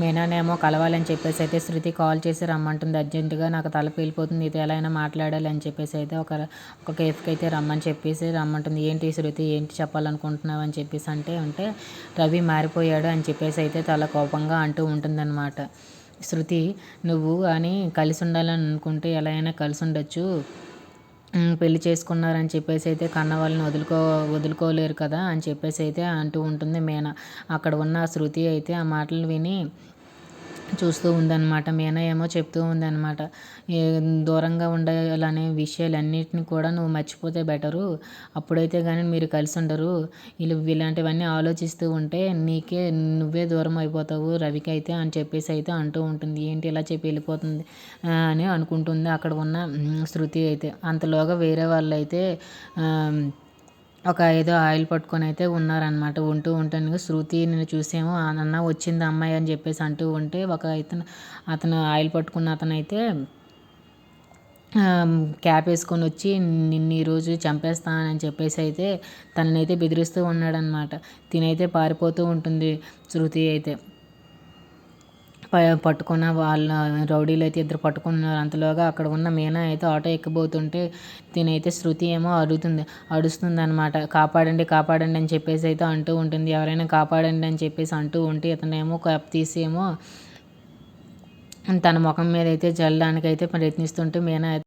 మీనానేమో కలవాలని చెప్పేసి అయితే శృతి కాల్ చేసి రమ్మంటుంది అర్జెంటుగా నాకు తల పేలిపోతుంది ఇది ఎలా అయినా మాట్లాడాలి అని చెప్పేసి అయితే ఒక ఒక కేఫ్కి అయితే రమ్మని చెప్పేసి రమ్మంటుంది. ఏంటి శృతి ఏంటి చెప్పాలనుకుంటున్నావు అని చెప్పేసి అంటే అంటే రవి మారిపోయాడు అని చెప్పేసి అయితే తల కోపంగా అంటూ ఉంటుందన్నమాట. శృతి నువ్వు కానీ కలిసి ఉండాలని అనుకుంటే ఎలా అయినా కలిసి ఉండొచ్చు. పెళ్ళి చేసుకున్నారని చెప్పేసి అయితే కన్న వాళ్ళని వదులుకో వదులుకోలేరు కదా అని చెప్పేసి అయితే అంటూ ఉంటుంది మీనా. అక్కడ ఉన్న శృతి అయితే ఆ మాటలు విని చూస్తూ ఉందన్నమాట. మీనా ఏమో చెప్తూ ఉందన్నమాట. దూరంగా ఉండాలనే విషయాలన్నిటిని కూడా నువ్వు మర్చిపోతే బెటరు. అప్పుడైతే కానీ మీరు కలిసి ఉండరు. వీళ్ళు ఇలాంటివన్నీ ఆలోచిస్తూ ఉంటే నీకే నువ్వే దూరం అయిపోతావు. రవికి అయితే అని చెప్పేసి అయితే అంటూ ఉంటుంది. ఏంటి ఇలా చెప్పి వెళ్ళిపోతుంది? అని అనుకుంటుంది. అక్కడ ఉన్న శృతి అయితే. అంతలోగా వేరే వాళ్ళు అయితే ఒక ఏదో ఆయిల్ పట్టుకొని అయితే ఉన్నారనమాట ఉంటూ ఉంటాను శృతి నేను చూసేమో "ఆ, అన్న వచ్చింది అమ్మాయి అని చెప్పేసి అంటూ ఉంటే ఒక ఇతను అతను ఆయిల్ పట్టుకున్న అతను అయితే క్యాప్ వేసుకొని వచ్చి నిన్ను ఈరోజు చంపేస్తానని చెప్పేసి అయితే తననైతే బెదిరిస్తూ ఉన్నాడనమాట తినైతే పారిపోతూ ఉంటుంది శృతి అయితే. ప- పట్టుకున్న వాళ్ళ రౌడీలు అయితే ఇద్దరు పట్టుకున్నారు. అంతలోగా అక్కడ ఉన్న మీనా అయితే ఆటో ఎక్కబోతుంటే తినైతే శృతి ఏమో అడుగుతుంది అడుస్తుంది అనమాట కాపాడండి కాపాడండి అని చెప్పేసి అయితే అంటూ ఉంటుంది. ఎవరైనా కాపాడండి అని చెప్పేసి అంటూ ఉంటే ఇతనేమో కప్ తీసి ఏమో తన ముఖం మీద అయితే జల్లడానికి అయితే ప్రయత్నిస్తుంటే మీనా